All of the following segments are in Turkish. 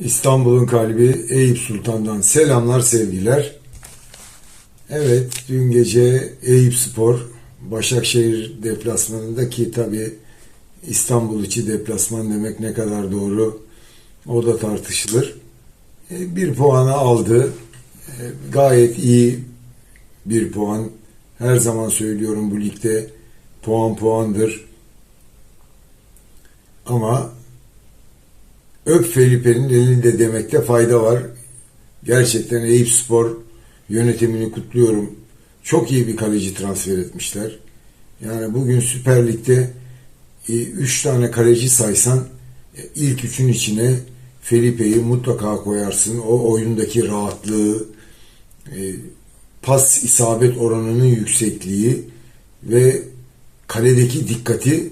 İstanbul'un kalbi Eyüp Sultan'dan selamlar sevgiler. Evet dün gece Eyüp Spor Başakşehir deplasmanında ki tabi İstanbul içi deplasman demek ne kadar doğru o da tartışılır. E, Bir puanı aldı. E, Gayet iyi bir puan. Her zaman söylüyorum bu ligde puan puandır. Ama Öp Felipe'nin elinde demekte fayda var. Gerçekten Eyüp Spor yönetimini kutluyorum. Çok iyi bir kaleci transfer etmişler. Yani bugün Süper Lig'de 3 tane kaleci saysan e, ilk üçün içine Felipe'yi mutlaka koyarsın. O oyundaki rahatlığı, e, pas isabet oranının yüksekliği ve kaledeki dikkati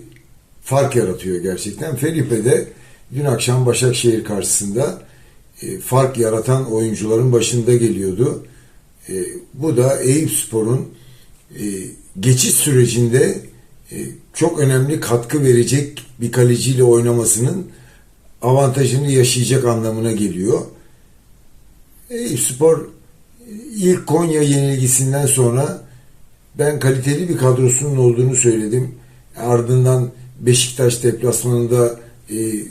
fark yaratıyor gerçekten. Felipe de dün akşam Başakşehir karşısında e, fark yaratan oyuncuların başında geliyordu. E, bu da Eyüp Spor'un e, geçiş sürecinde e, çok önemli katkı verecek bir kaleciyle oynamasının avantajını yaşayacak anlamına geliyor. Eyüp Spor e, ilk Konya yenilgisinden sonra ben kaliteli bir kadrosunun olduğunu söyledim. Ardından Beşiktaş deplasmanında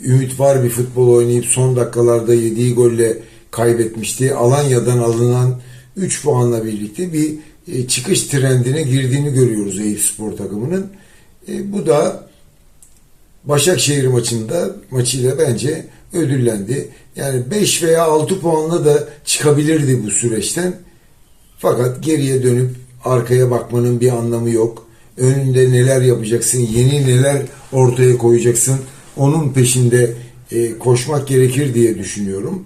ümit var bir futbol oynayıp son dakikalarda yediği golle kaybetmişti. Alanya'dan alınan 3 puanla birlikte bir e, çıkış trendine girdiğini görüyoruz Eyüp Spor takımının. E, bu da Başakşehir maçında maçıyla bence ödüllendi. Yani 5 veya 6 puanla da çıkabilirdi bu süreçten. Fakat geriye dönüp arkaya bakmanın bir anlamı yok. Önünde neler yapacaksın, yeni neler ortaya koyacaksın. Onun peşinde e, koşmak gerekir diye düşünüyorum.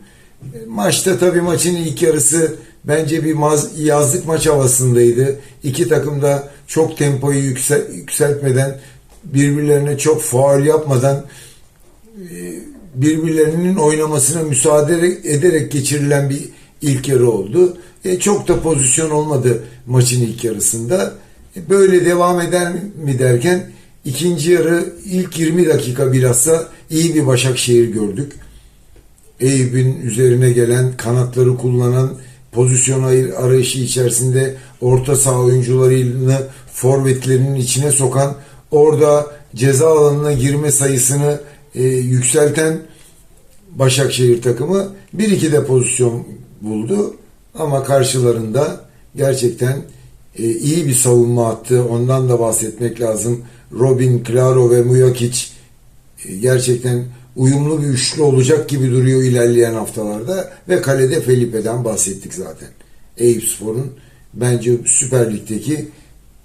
E, maçta tabii maçın ilk yarısı bence bir maz, yazlık maç havasındaydı. İki takım da çok tempoyu yüksel, yükseltmeden birbirlerine çok faal yapmadan e, birbirlerinin oynamasına müsaade ederek geçirilen bir ilk yarı oldu. E, çok da pozisyon olmadı maçın ilk yarısında. E, böyle devam eder mi derken ikinci yarı ilk 20 dakika bilhassa iyi bir Başakşehir gördük. Eyüp'ün üzerine gelen kanatları kullanan pozisyon arayışı içerisinde orta saha oyuncularını forvetlerinin içine sokan orada ceza alanına girme sayısını e, yükselten Başakşehir takımı bir iki de pozisyon buldu ama karşılarında gerçekten e, iyi bir savunma attı. Ondan da bahsetmek lazım. Robin, Claro ve Mujakic e, gerçekten uyumlu bir üçlü olacak gibi duruyor ilerleyen haftalarda ve kalede Felipe'den bahsettik zaten. Eyüp Spor'un bence Süper Lig'deki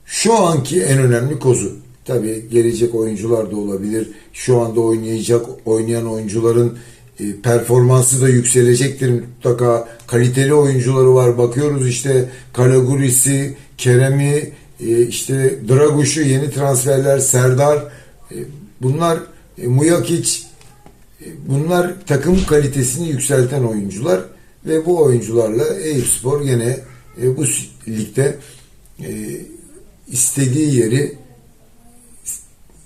şu anki en önemli kozu. Tabii gelecek oyuncular da olabilir. Şu anda oynayacak oynayan oyuncuların e, performansı da yükselecektir mutlaka. Kaliteli oyuncuları var. Bakıyoruz işte Kalaguris'i, Kerem'i, e, işte Draguş'u yeni transferler, Serdar e, bunlar e, Mujakic e, bunlar takım kalitesini yükselten oyuncular ve bu oyuncularla Eyüpspor gene e, bu ligde istediği yeri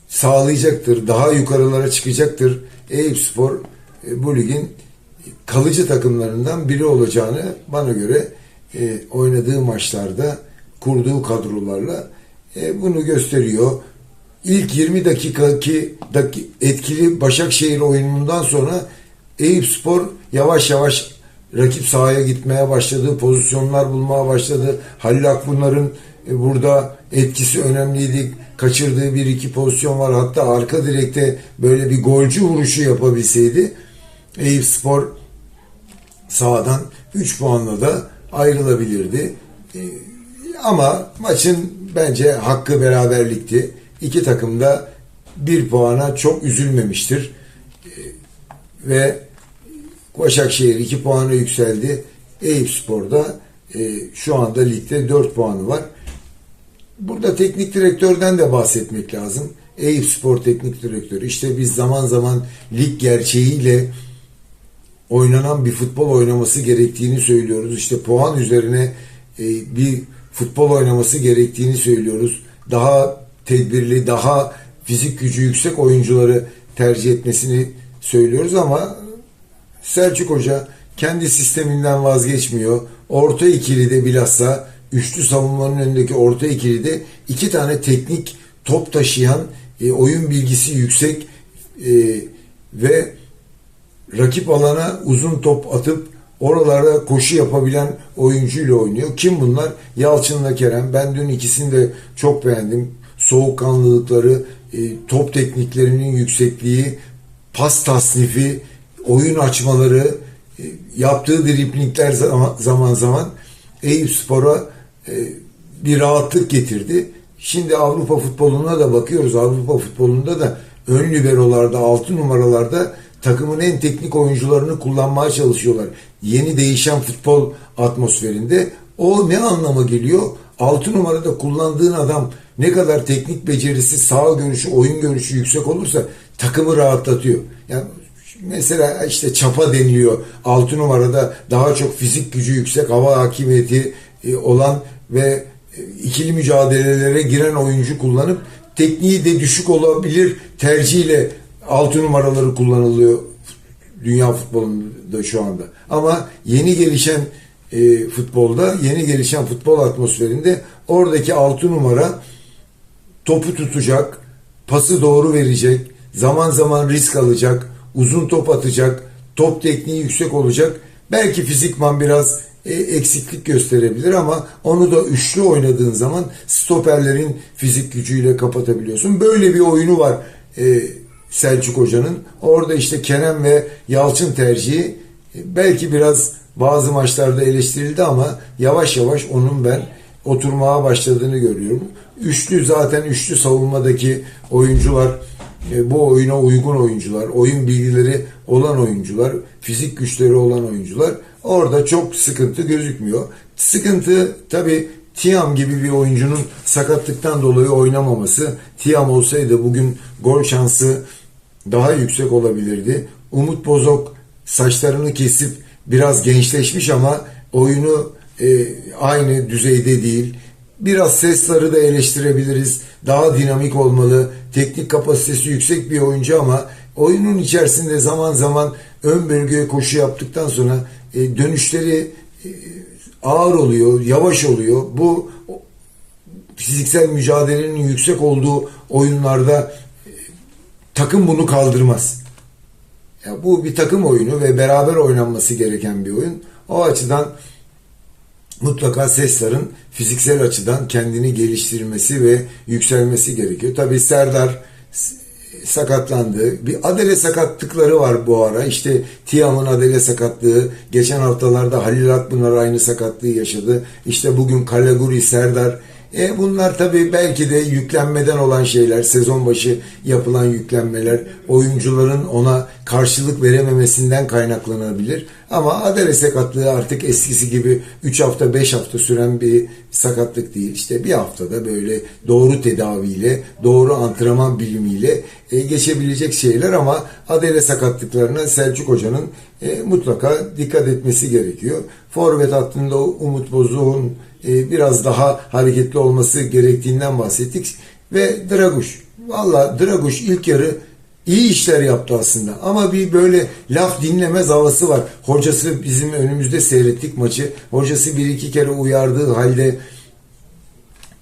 sağlayacaktır. Daha yukarılara çıkacaktır. Eyüpspor e, bu ligin kalıcı takımlarından biri olacağını bana göre oynadığı maçlarda kurduğu kadrolarla e, bunu gösteriyor. İlk 20 dakikaki daki, etkili Başakşehir oyunundan sonra Eyüpspor yavaş yavaş rakip sahaya gitmeye başladı, pozisyonlar bulmaya başladı. Halil Akbunlar'ın e, burada etkisi önemliydi. Kaçırdığı bir iki pozisyon var. Hatta arka direkte böyle bir golcü vuruşu yapabilseydi Eyüp Spor sahadan 3 puanla da ayrılabilirdi. Ama maçın bence hakkı beraberlikti. İki takım da bir puana çok üzülmemiştir. E, ve Başakşehir 2 puana yükseldi. Eyüp Spor'da e, şu anda ligde 4 puanı var. Burada teknik direktörden de bahsetmek lazım. Eyüp Spor Teknik Direktörü. İşte biz zaman zaman lig gerçeğiyle oynanan bir futbol oynaması gerektiğini söylüyoruz. İşte puan üzerine e, bir futbol oynaması gerektiğini söylüyoruz. Daha tedbirli, daha fizik gücü yüksek oyuncuları tercih etmesini söylüyoruz ama Selçuk Hoca kendi sisteminden vazgeçmiyor. Orta ikili de bilhassa üçlü savunmanın önündeki orta ikili de iki tane teknik top taşıyan, e, oyun bilgisi yüksek e, ve rakip alana uzun top atıp oralarda koşu yapabilen oyuncuyla oynuyor. Kim bunlar? Yalçın'la Kerem. Ben dün ikisini de çok beğendim. Soğukkanlılıkları, e, top tekniklerinin yüksekliği, pas tasnifi, oyun açmaları, e, yaptığı driplingler zaman zaman, Eyüp Spor'a e, bir rahatlık getirdi. Şimdi Avrupa futboluna da bakıyoruz. Avrupa futbolunda da ön liberolarda, altı numaralarda takımın en teknik oyuncularını kullanmaya çalışıyorlar. Yeni değişen futbol atmosferinde o ne anlama geliyor? 6 numarada kullandığın adam ne kadar teknik becerisi, sağ görüşü, oyun görüşü yüksek olursa takımı rahatlatıyor. Yani mesela işte çapa deniliyor. 6 numarada daha çok fizik gücü yüksek, hava hakimiyeti e, olan ve e, ikili mücadelelere giren oyuncu kullanıp tekniği de düşük olabilir tercihiyle 6 numaraları kullanılıyor dünya futbolunda şu anda. Ama yeni gelişen e, futbolda, yeni gelişen futbol atmosferinde oradaki 6 numara topu tutacak, pası doğru verecek, zaman zaman risk alacak, uzun top atacak, top tekniği yüksek olacak. Belki fizikman biraz e, eksiklik gösterebilir ama onu da üçlü oynadığın zaman stoperlerin fizik gücüyle kapatabiliyorsun. Böyle bir oyunu var e, Selçuk Hoca'nın. Orada işte Kerem ve Yalçın tercihi e, belki biraz bazı maçlarda eleştirildi ama yavaş yavaş onun ben oturmaya başladığını görüyorum. Üçlü zaten üçlü savunmadaki oyuncular e, bu oyuna uygun oyuncular, oyun bilgileri olan oyuncular, fizik güçleri olan oyuncular orada çok sıkıntı gözükmüyor. Sıkıntı tabi Tiam gibi bir oyuncunun sakatlıktan dolayı oynamaması. Tiam olsaydı bugün gol şansı daha yüksek olabilirdi. Umut Bozok saçlarını kesip biraz gençleşmiş ama oyunu e, aynı düzeyde değil. Biraz sesleri da eleştirebiliriz. Daha dinamik olmalı. Teknik kapasitesi yüksek bir oyuncu ama oyunun içerisinde zaman zaman ön bölgeye koşu yaptıktan sonra e, dönüşleri e, ağır oluyor, yavaş oluyor. Bu fiziksel mücadelenin yüksek olduğu oyunlarda takım bunu kaldırmaz. Ya bu bir takım oyunu ve beraber oynanması gereken bir oyun. O açıdan mutlaka Sesler'ın fiziksel açıdan kendini geliştirmesi ve yükselmesi gerekiyor. Tabii Serdar sakatlandı. Bir adele sakatlıkları var bu ara. İşte Tiam'ın adele sakatlığı. Geçen haftalarda Halil Akpınar aynı sakatlığı yaşadı. İşte bugün Kalaguri, Serdar e bunlar tabii belki de yüklenmeden olan şeyler, sezon başı yapılan yüklenmeler, oyuncuların ona karşılık verememesinden kaynaklanabilir. Ama Adele sakatlığı artık eskisi gibi 3 hafta 5 hafta süren bir sakatlık değil. İşte bir haftada böyle doğru tedaviyle, doğru antrenman bilimiyle e, geçebilecek şeyler ama Adele sakatlıklarına Selçuk Hoca'nın e, mutlaka dikkat etmesi gerekiyor. Forvet hattında Umut Bozuk'un e, biraz daha hareketli olması gerektiğinden bahsettik. Ve Draguş. Valla Draguş ilk yarı iyi işler yaptı aslında. Ama bir böyle laf dinlemez havası var. Hocası bizim önümüzde seyrettik maçı. Hocası bir iki kere uyardığı halde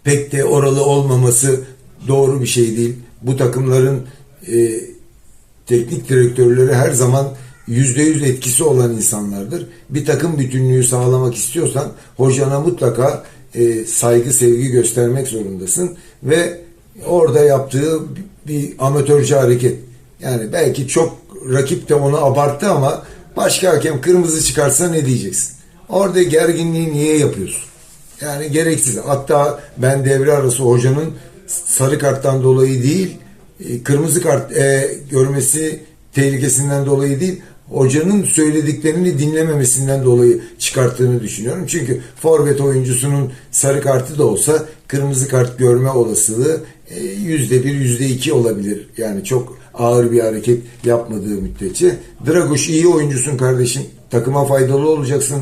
pek de oralı olmaması doğru bir şey değil. Bu takımların e, teknik direktörleri her zaman yüzde yüz etkisi olan insanlardır. Bir takım bütünlüğü sağlamak istiyorsan hocana mutlaka e, saygı sevgi göstermek zorundasın ve orada yaptığı bir amatörce hareket. Yani belki çok rakip de onu abarttı ama başka hakem kırmızı çıkarsa ne diyeceksin? Orada gerginliği niye yapıyorsun? Yani gereksiz. Hatta ben devre arası hocanın sarı karttan dolayı değil, e, kırmızı kart e, görmesi tehlikesinden dolayı değil, hocanın söylediklerini dinlememesinden dolayı çıkarttığını düşünüyorum. Çünkü forvet oyuncusunun sarı kartı da olsa kırmızı kart görme olasılığı e, yüzde bir, yüzde iki olabilir. Yani çok ağır bir hareket yapmadığı müddetçe. Draguş iyi oyuncusun kardeşim. Takıma faydalı olacaksın.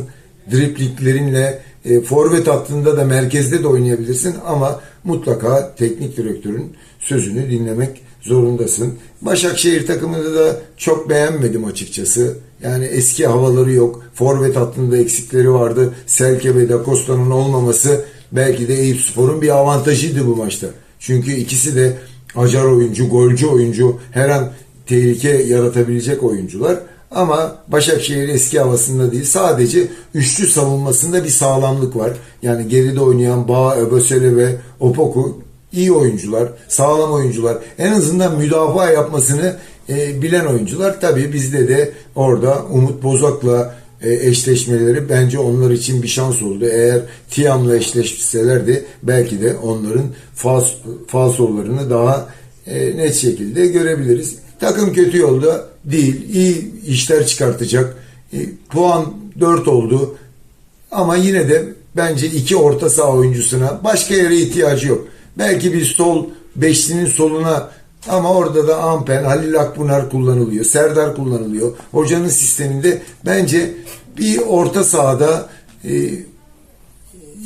Dripliklerinle e, forvet hattında da merkezde de oynayabilirsin ama mutlaka teknik direktörün sözünü dinlemek zorundasın. Başakşehir takımını da çok beğenmedim açıkçası. Yani eski havaları yok. Forvet hattında eksikleri vardı. Selke ve Da Costa'nın olmaması belki de Eyüp Spor'un bir avantajıydı bu maçta. Çünkü ikisi de acar oyuncu, golcü oyuncu, her an tehlike yaratabilecek oyuncular. Ama Başakşehir eski havasında değil. Sadece üçlü savunmasında bir sağlamlık var. Yani geride oynayan Bağ, Öbösele ve Opoku iyi oyuncular, sağlam oyuncular. En azından müdafaa yapmasını e, bilen oyuncular. Tabii bizde de orada Umut Bozok'la e, eşleşmeleri bence onlar için bir şans oldu. Eğer Tiam'la eşleşselerdi belki de onların fals, falsolarını daha e, net şekilde görebiliriz. Takım kötü yolda değil. İyi işler çıkartacak. E, puan 4 oldu. Ama yine de bence iki orta saha oyuncusuna başka yere ihtiyacı yok. Belki bir sol beşlinin soluna ama orada da Ampen, Halil Akbunar kullanılıyor. Serdar kullanılıyor. Hocanın sisteminde bence bir orta sahada e,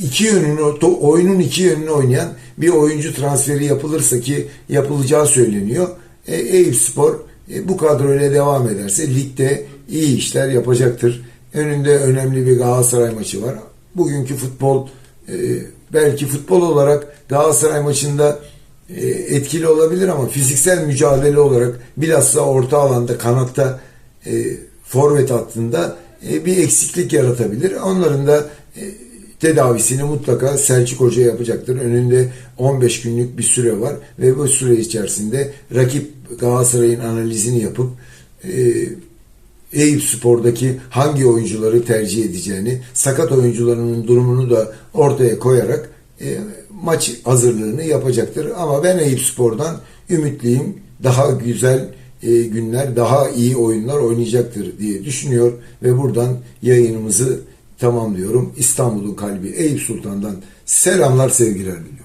iki yönünü, oyunun iki yönünü oynayan bir oyuncu transferi yapılırsa ki yapılacağı söyleniyor. E, Eyüp Spor e, bu kadroyla devam ederse ligde iyi işler yapacaktır. Önünde önemli bir Galatasaray maçı var. Bugünkü futbol e, belki futbol olarak Galatasaray maçında e, etkili olabilir ama fiziksel mücadele olarak bilhassa orta alanda kanatta e, forvet hattında e, bir eksiklik yaratabilir. Onların da e, tedavisini mutlaka Selçuk Hoca yapacaktır. Önünde 15 günlük bir süre var ve bu süre içerisinde rakip Galatasaray'ın analizini yapıp e, Eyüp Spor'daki hangi oyuncuları tercih edeceğini, sakat oyuncularının durumunu da ortaya koyarak e, maç hazırlığını yapacaktır. Ama ben Eyüp Spor'dan ümitliyim. Daha güzel e, günler, daha iyi oyunlar oynayacaktır diye düşünüyor ve buradan yayınımızı tamamlıyorum. İstanbul'un kalbi Eyüp Sultan'dan selamlar, sevgiler diliyorum.